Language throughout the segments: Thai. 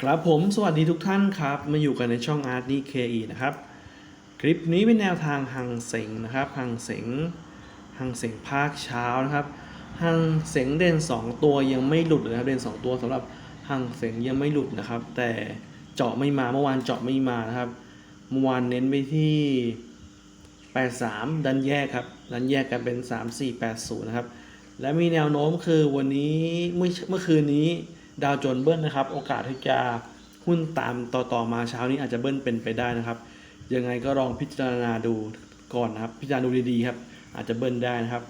ครับผมสวัสดีทุกท่านครับ มาอยู่กันในช่องอาร์ตดีเคอีนะครับ คลิปนี้เป็นแนวทางหังเสงนะครับหังเสงหังเสงภาคเช้านะครับหังเสงเด่น 2 ตัวยังไม่หลุดเลยนะครับเด่น 2 ตัวสำหรับหังเสงยังไม่หลุดนะครับ แต่เจาะไม่มาเมื่อวานเจาะไม่มานะครับเมื่อวานเน้นไปที่ 83 ดันแยกครับดันแยกกันเป็น 3480 นะครับและมีแนวโน้มคือวันนี้เมื่อเมื่อคืนนี้ ดาวโจนเบิ้ลนะครับ โอกาสที่จะหุ้นตามต่อต่อมาเช้านี้อาจจะเบิ้ลเป็นไปได้นะครับ ยังไงก็ลองพิจารณาดูก่อนนะครับ พิจารณาดูดีๆครับ อาจจะเบิ้ลได้นะครับ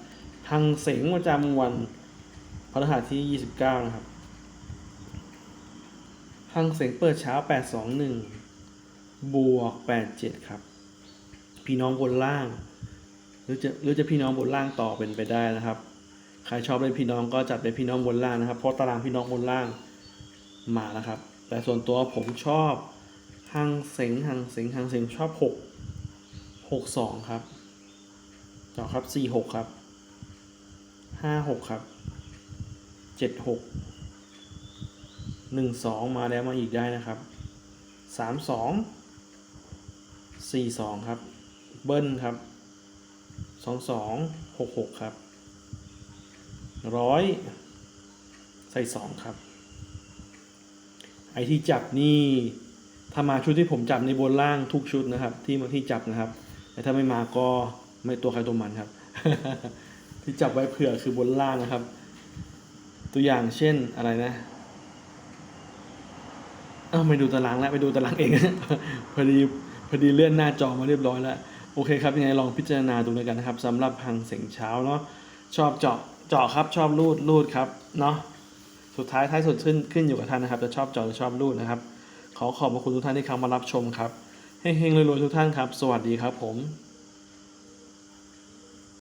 ทางเสงประจำวันพฤหัสที่ 29 นะครับทางเสงเปิดเช้า 821 บวก 87 ครับ พี่น้องบนล่าง หรือจะหรือจะพี่น้องบนล่างต่อเป็นไปได้นะครับ ใครชอบเล่นพี่น้องก็จัดเป็นพี่น้องบนล่างนะครับ เพราะตารางพี่น้องบนล่างมาแล้วครับ แต่ส่วนตัวผมชอบหังเสงหังเสงหังเสงชอบหกหกสองครับต่อครับสี่หกครับห้าหกครับเจ็ดหกหนึ่งสองมาแล้วมาอีกได้นะครับสามสองสี่สองครับ เบิ้ลครับสองสองหกหกครับ ร้อยใส่สองครับ ไอที่จับนี่ถ้ามาชุดที่ผมจับในบนล่างทุกชุดนะครับ ที่มาที่จับนะครับ แต่ถ้าไม่มาก็ไม่ตัวใครตัวมันครับ ที่จับไว้เผื่อคือบนล่างนะครับ ตัวอย่างเช่นอะไรนะอ้าวไม่ดูตารางแล้วไปดูตารางเองพอดีพอดีเลื่อนหน้าจอมาเรียบร้อยแล้วโอเคครับยังไงลองพิจารณาดูแล้วกันนะครับสำหรับพังเสียงเช้าเนาะชอบเจาะ เจาะครับชอบรูดรูดครับเนาะสุดท้ายท้ายสุดขึ้นขึ้นอยู่กับท่านนะครับ จะชอบเจาะหรือชอบรูดนะครับ ขอขอบพระคุณทุกท่านที่เข้ามารับชมครับเฮงๆรวยๆทุกท่านครับ สวัสดีครับผม